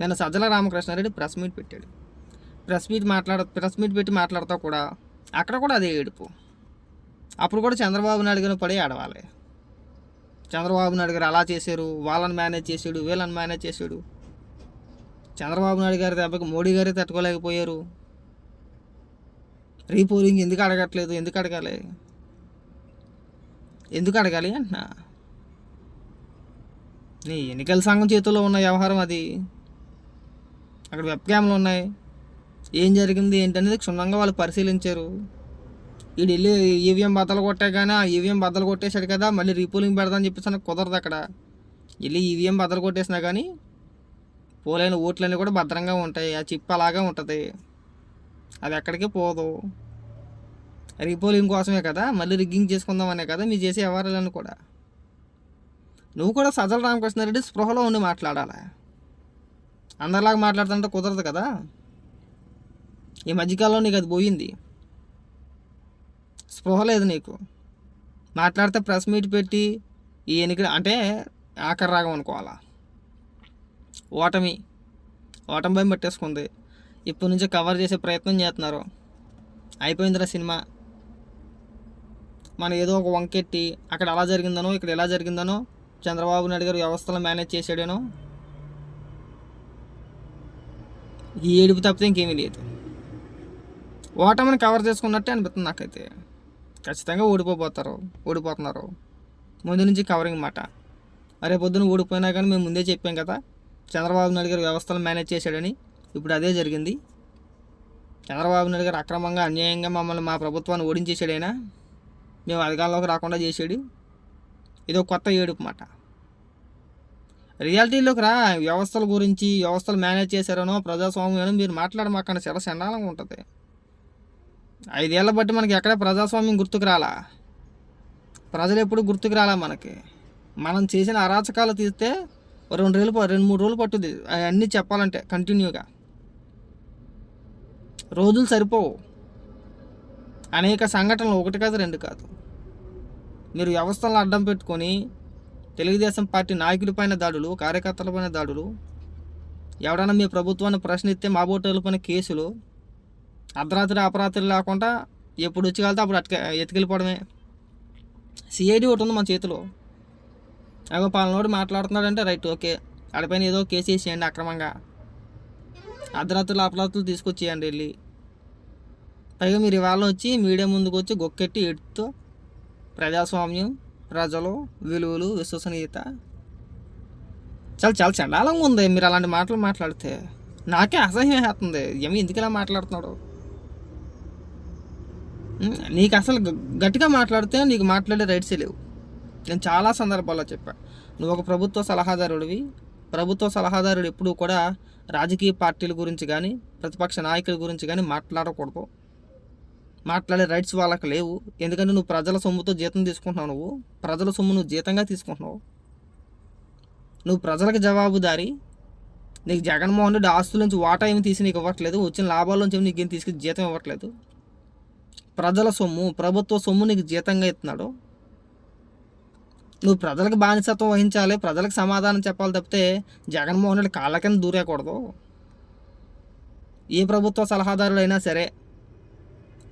నేను Sajjala Ramakrishna Reddy press meet పెట్టాడు. Press meet మాట్లాడ ప్రెస్ మీట్ పెట్టి మాట్లాడుతూ కూడా అక్కడ కూడా అదే ఏడుపు. అప్పుడు కూడా చంద్రబాబు నాయుడు గారు పడి ఆడవాలి చంద్రబాబు నాయుడు గారు అలా చేశారు వాళ్ళని మేనేజ్ చేసాడు వీళ్ళని మేనేజ్ చేసాడు చంద్రబాబు నాయుడు గారి దెబ్బకి మోడీ గారే తట్టుకోలేకపోయారు. రీపోలింగ్ ఎందుకు అడగట్లేదు ఎందుకు అడగాలి? ఎందుకు అడగాలి అంటున్నా? నీ ఎన్నికల సంఘం చేతుల్లో ఉన్న వ్యవహారం అది. అక్కడ వెబ్ క్యామ్లు ఉన్నాయి. ఏం జరిగింది ఏంటనేది క్షుణ్ణంగా వాళ్ళు పరిశీలించారు. వీడు వెళ్ళి ఈవీఎం బద్దలు కొట్టే కానీ ఆ ఈవీఎం బద్దలు కొట్టేశాడు కదా మళ్ళీ రీపోలింగ్ పెడదామని చెప్పేసి నాకు కుదరదు అక్కడ. వెళ్ళి ఈవీఎం బద్దలు కొట్టేసినా కానీ పోలైన ఓట్లన్నీ కూడా భద్రంగా ఉంటాయి. ఆ చిప్ అలాగే ఉంటుంది. అది ఎక్కడికి పోదు. రీపోలింగ్ కోసమే కదా మళ్ళీ రిగ్గింగ్ చేసుకుందామనే కదా మీరు చేసే వ్యవహారాలన్నీ కూడా. నువ్వు కూడా సజల రామకృష్ణారెడ్డి స్పృహలో ఉండి మాట్లాడాలా? అందరిలాగా మాట్లాడుతుంటే కుదరదు కదా? ఈ మధ్యకాలంలో నీకు అది పోయింది. స్పృహ లేదు నీకు. మాట్లాడితే ప్రెస్ మీట్ పెట్టి ఈ ఎన్నిక అంటే ఆఖరి రాగం అనుకోవాలా? ఓటమి. ఓటమి భయం పట్టేసుకుంది. ఇప్పటి నుంచి కవర్ చేసే ప్రయత్నం చేస్తున్నారు. అయిపోయిందిరా సినిమా. మనం ఏదో ఒక వంకెట్టి అక్కడ అలా జరిగిందనో ఇక్కడ ఎలా జరిగిందనో చంద్రబాబు నాయుడు గారు వ్యవస్థలు మేనేజ్ చేసాడేనో ఈ ఏడుపు తప్పితే ఇంకేమీ లేదు. ఓటమిని కవర్ చేసుకున్నట్టే అనిపిస్తుంది నాకైతే. ఖచ్చితంగా ఓడిపోతారు ఓడిపోతున్నారు. ముందు నుంచి కవరింగ్ మాట. అరే పొద్దున ఓడిపోయినా కానీ మేము ముందే చెప్పాం కదా చంద్రబాబు నాయుడు గారు వ్యవస్థలు మేనేజ్ చేశాడని. ఇప్పుడు అదే జరిగింది. చంద్రబాబు నాయుడు గారు అక్రమంగా అన్యాయంగా మమ్మల్ని మా ప్రభుత్వాన్ని ఓడించేసాడైనా మేము అధికారంలోకి రాకుండా చేసాడు. ఇదో కొత్త ఏడుపు మాట. రియాలిటీలోకి రా. వ్యవస్థల గురించి వ్యవస్థలు మేనేజ్ చేశారనో ప్రజాస్వామ్యం మీరు మాట్లాడమాకండి. చాలా చండాలంగా ఉంటుంది. ఐదేళ్ళ బట్టి మనకి ఎక్కడ ప్రజాస్వామ్యం గుర్తుకు రాలా. ప్రజలు ఎప్పుడు గుర్తుకు రాలా మనకి? మనం చేసిన అరాచకాలు తీస్తే రెండు రోజులు రెండు మూడు రోజులు పట్టుద్ది. అన్నీ చెప్పాలంటే కంటిన్యూగా. రోజులు సరిపోవు. అనేక సంఘటనలు ఒకటి కాదు రెండు కాదు. మీరు వ్యవస్థలను అడ్డం పెట్టుకొని తెలుగుదేశం పార్టీ నాయకులపైన దాడులు కార్యకర్తలపైన దాడులు ఎవడైనా మీ ప్రభుత్వాన్ని ప్రశ్నిస్తే మా బోటోలపైన కేసులు అర్ధరాత్రి అపరాత్రి లేకుండా ఎప్పుడు వచ్చి కలితే అప్పుడు అటుక ఎత్తుకెళ్ళిపోవడమే. సిఐడి ఒకటి ఉంది మన చేతిలో. అగో పాలనోడు మాట్లాడుతున్నాడంటే రైట్ ఓకే. అడిపైన ఏదో కేసు వేసేయండి అక్రమంగా. అర్ధరాత్రులు అపరాత్రులు తీసుకొచ్చేయండి వెళ్ళి. పైగా మీరు ఇవాళ వచ్చి మీడియా ముందుకు వచ్చి గొక్కెట్టి ఎడుతూ ప్రజాస్వామ్యం ప్రజలు విలువలు విశ్వసనీయత. చాలా చాలా చండాలంగా ఉంది. మీరు అలాంటి మాటలు మాట్లాడితే నాకే అసహ్యం వేస్తుంది. ఏమి ఎందుకు ఇలా మాట్లాడుతున్నాడు? నీకు అసలు గట్టిగా మాట్లాడితే నీకు మాట్లాడే రైట్సే లేవు. నేను చాలా సందర్భాల్లో చెప్పాను నువ్వు ఒక ప్రభుత్వ సలహాదారుడివి. ప్రభుత్వ సలహాదారుడు ఎప్పుడూ కూడా రాజకీయ పార్టీల గురించి కానీ ప్రతిపక్ష నాయకుల గురించి కానీ మాట్లాడకూడదు. మాట్లాడే రైట్స్ వాళ్ళకి లేవు. ఎందుకంటే నువ్వు ప్రజల సొమ్ముతో జీతం తీసుకుంటున్నావు నువ్వు. ప్రజల సొమ్ము నువ్వు జీతంగా తీసుకుంటున్నావు. నువ్వు ప్రజలకు జవాబుదారి. నీకు జగన్మోహన్ రెడ్డి ఆస్తుల నుంచి వాటా ఏమి తీసి నీకు ఇవ్వట్లేదు. వచ్చిన లాభాల నుంచి నీకు ఏం తీసుకు జీతం ఇవ్వట్లేదు. ప్రజల సొమ్ము ప్రభుత్వ సొమ్ము నీకు జీతంగా ఇస్తున్నాడు. నువ్వు ప్రజలకు బానిసత్వం వహించాలి ప్రజలకు సమాధానం చెప్పాలి తప్పితే జగన్మోహన్ రెడ్డి కాళ్ళ కింద దూరేయకూడదు. ఏ ప్రభుత్వ సలహాదారులైనా సరే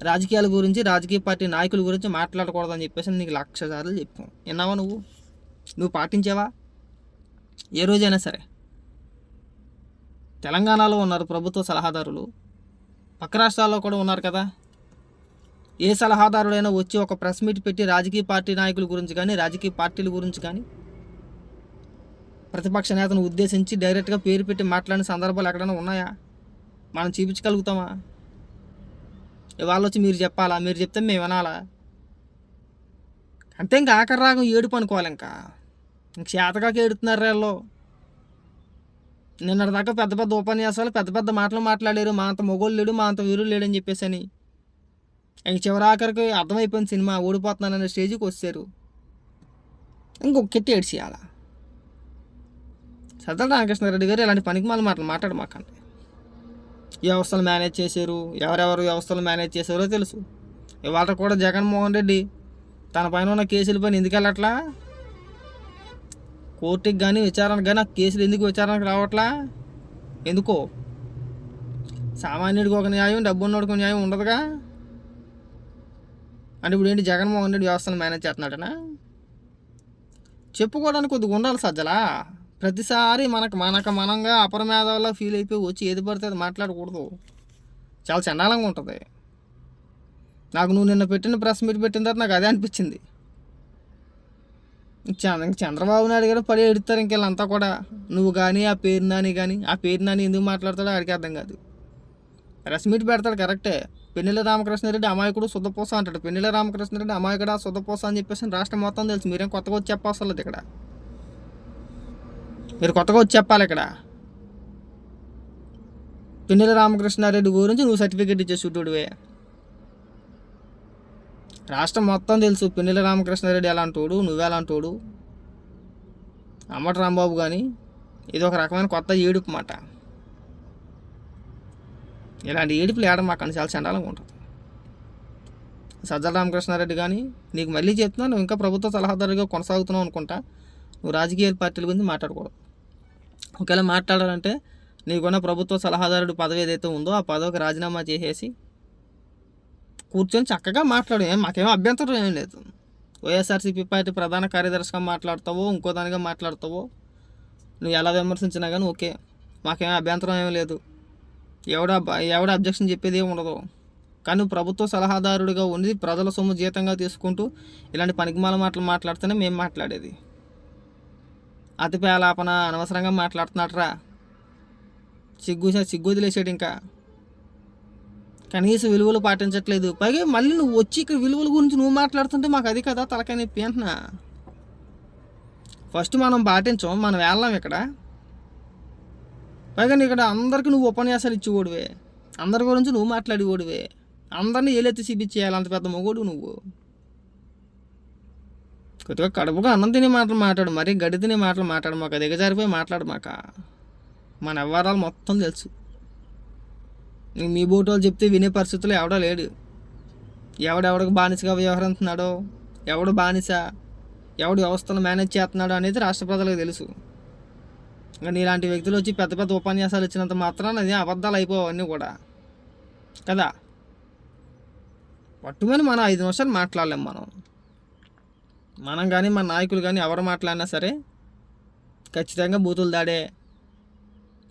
రాజకీయాల గురించి రాజకీయ పార్టీ నాయకుల గురించి మాట్లాడకూడదని చెప్పేసి నీకు లక్ష సార్లు చెప్పాను. విన్నావా నువ్వు? నువ్వు పాటించావా? ఏ రోజైనా సరే. తెలంగాణలో ఉన్నారు ప్రభుత్వ సలహాదారులు. పక్క రాష్ట్రాల్లో కూడా ఉన్నారు కదా. ఏ సలహాదారుడైనా వచ్చి ఒక ప్రెస్ మీట్ పెట్టి రాజకీయ పార్టీ నాయకుల గురించి కానీ రాజకీయ పార్టీల గురించి కానీ ప్రతిపక్ష నేతను ఉద్దేశించి డైరెక్ట్గా పేరు పెట్టి మాట్లాడిన సందర్భాలు ఎక్కడైనా ఉన్నాయా? మనం చూపించగలుగుతామా? ఇవాళ వచ్చి మీరు చెప్పాలా? మీరు చెప్తే మేము వినాలా? అంతే ఇంకా ఆఖరి రాగం ఏడుపు అనుకోవాలి ఇంకా. ఇంక చేతకాక ఏడుతున్నారు వీళ్ళు. నిన్నటిదాకా పెద్ద పెద్ద ఉపన్యాసాలు పెద్ద పెద్ద మాటలు మాట్లాడారు. మా అంత మొగోళ్ళు లేడు మా అంత వీరులు లేడని చెప్పేసి అని ఇంక చివరాఖరికి అర్థమైపోయింది సినిమా ఓడిపోతున్నాననే స్టేజ్కి వచ్చారు ఇంకొకటి ఏడ్చేయాలా ఏడ్చేయాల రామకృష్ణారెడ్డి గారు ఇలాంటి పనికి మాల మాటలు మాట్లాడమాకండి వ్యవస్థలు మేనేజ్ చేశారు? ఎవరెవరు వ్యవస్థలు మేనేజ్ చేశారో తెలుసు. ఇవాళ కూడా జగన్మోహన్ రెడ్డి తన పైన ఉన్న కేసుల పైన ఎందుకు వెళ్ళట్లా? కోర్టుకి కానీ విచారణకు కానీ ఆ కేసులు ఎందుకు విచారణకు రావట్లా? ఎందుకో? సామాన్యుడికి ఒక న్యాయం డబ్బు ఉన్నోడికి ఒక న్యాయం ఉండదుగా? అంటే ఇప్పుడు ఏంటి జగన్మోహన్ రెడ్డి వ్యవస్థను మేనేజ్ చేస్తున్నాడనా? చెప్పుకోవడానికి కొద్దిగా ఉండాలి సజ్జలా. ప్రతిసారి మనకు మనకు మనంగా అపరమేధాల్లో ఫీల్ అయిపోయి వచ్చి ఏది పడితే అది మాట్లాడకూడదు. చాలా చండాలంగా ఉంటుంది. నాకు నువ్వు నిన్న పెట్టిన ప్రెస్ మీట్ పెట్టిన తర్వాత నాకు అదే అనిపించింది. చంద్రబాబు నాయుడు గారు పడి ఎడుతారు ఇంకెళ్ళంతా కూడా. నువ్వు కానీ ఆ పేరు నాని కానీ ఆ పేరు నాని ఎందుకు మాట్లాడతాడో ఆడికి అర్థం కాదు. ప్రెస్ మీట్ పెడతాడు కరెక్టే. పెన్నెల రామకృష్ణారెడ్డి అమాయకుడు శుద్ధపోస అంటాడు. పెన్నెల రామకృష్ణారెడ్డి అమాయకుడు శుద్ధపోస అని చెప్పేసి రాష్ట్రం మొత్తం తెలుసు. మీరేం కొత్తగా వచ్చి చెప్పవసరం లేదు ఇక్కడ. మీరు కొత్తగా వచ్చి చెప్పాలి ఇక్కడ. పిన్నెల రామకృష్ణారెడ్డి గురించి నువ్వు సర్టిఫికేట్ ఇచ్చే చుట్టూడివే రాష్ట్రం మొత్తం తెలుసు. పిన్నెల రామకృష్ణారెడ్డి ఎలాంటోడు నువ్వెలాంటోడు అమ్మటి రాంబాబు కానీ ఇది ఒక రకమైన కొత్త ఏడుపు మాట. ఇలాంటి ఏడుపులు ఏడ మాకు చాలా చండాలంగా ఉంటుంది. సజ్జల రామకృష్ణారెడ్డి కానీ నీకు మళ్ళీ చెప్తున్నా నువ్వు ఇంకా ప్రభుత్వ సలహాదారుగా కొనసాగుతున్నావు అనుకుంటా. నువ్వు రాజకీయ పార్టీల గురించి మాట్లాడకూడదు. ఒకవేళ మాట్లాడాలంటే నీకున్న ప్రభుత్వ సలహాదారుడు పదవి ఏదైతే ఉందో ఆ పదవికి రాజీనామా చేసేసి కూర్చొని చక్కగా మాట్లాడు. మాకేమో అభ్యంతరం ఏం లేదు. వైఎస్ఆర్సీపీ పార్టీ ప్రధాన కార్యదర్శిగా మాట్లాడతావో ఇంకో దానిగా మాట్లాడతావో నువ్వు ఎలా విమర్శించినా కానీ ఓకే. మాకేం అభ్యంతరం ఏమీ లేదు. ఎవడ ఎవడ అబ్జెక్షన్ చెప్పేది ఏమి ఉండదు. కానీ నువ్వు ప్రభుత్వ సలహాదారుడిగా ఉండి ప్రజల సొమ్ము జీతంగా తీసుకుంటూ ఇలాంటి పనికిమాల మాటలు మాట్లాడితేనే మేము మాట్లాడేది. అతి పేలాపన అనవసరంగా మాట్లాడుతున్నాడరా. సిగ్గు సిగ్గు వదిలేసాడు ఇంకా. కనీస విలువలు పాటించట్లేదు. పైగా మళ్ళీ నువ్వు వచ్చి ఇక్కడ విలువల గురించి నువ్వు మాట్లాడుతుంటే మాకు అది కదా తలకాయ నొప్పి అంటున్నా. ఫస్ట్ మనం పాటించం మనం వెళ్ళాం ఇక్కడ. పైగా నీ ఇక్కడ అందరికీ నువ్వు ఉపన్యాసాలు ఇచ్చేవాడివే. అందరి గురించి నువ్వు మాట్లాడేవాడివే. అందరినీ ఏలెత్తి చూపించేయాలి అంత పెద్ద మొగోడు నువ్వు. కొద్దిగా కడుపుగా అన్నం తినే మాటలు మాట్లాడు మరీ గడి తినే మాటలు మాట్లాడు మాకు దిగజారిపోయి మాట్లాడు మాక. మన వ్యవహారాలు మొత్తం తెలుసు. నేను మీ బోటు వాళ్ళు చెప్తే వినే పరిస్థితుల్లో ఎవడో లేడు. ఎవడెవడికి బానిసగా వ్యవహరిస్తున్నాడో ఎవడు బానిస ఎవడు వ్యవస్థను మేనేజ్ చేస్తున్నాడో అనేది రాష్ట్ర ప్రజలకు తెలుసు. ఇంకా ఇలాంటి వ్యక్తులు వచ్చి పెద్ద పెద్ద ఉపన్యాసాలు ఇచ్చినంత మాత్రాన అది అబద్ధాలు అయిపోవన్నీ కూడా. కదా? పట్టుమని మనం ఐదు నిమిషాలు మాట్లాడలేం మనం. మనం కానీ మన నాయకులు కానీ ఎవరు మాట్లాడినా సరే ఖచ్చితంగా బూతులు దాడే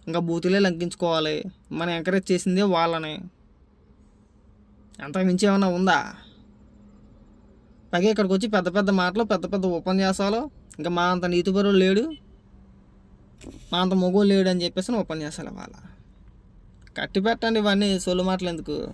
ఇంకా బూతులే లంకించుకోవాలి మనం ఎంకరేజ్ చేసిందే వాళ్ళని. అంతకు మించి ఏమైనా ఉందా? పైగా ఇక్కడికి వచ్చి పెద్ద పెద్ద మాటలు పెద్ద పెద్ద ఉపన్యాసాలు ఇంకా మా అంత నీతిపరులు లేడు మా అంత మొగోలు లేడు అని చెప్పేసి ఉపన్యాసాలు ఇవ్వాలి. కట్టి పెట్టండి ఇవన్నీ సొల్లు మాటలు ఎందుకు?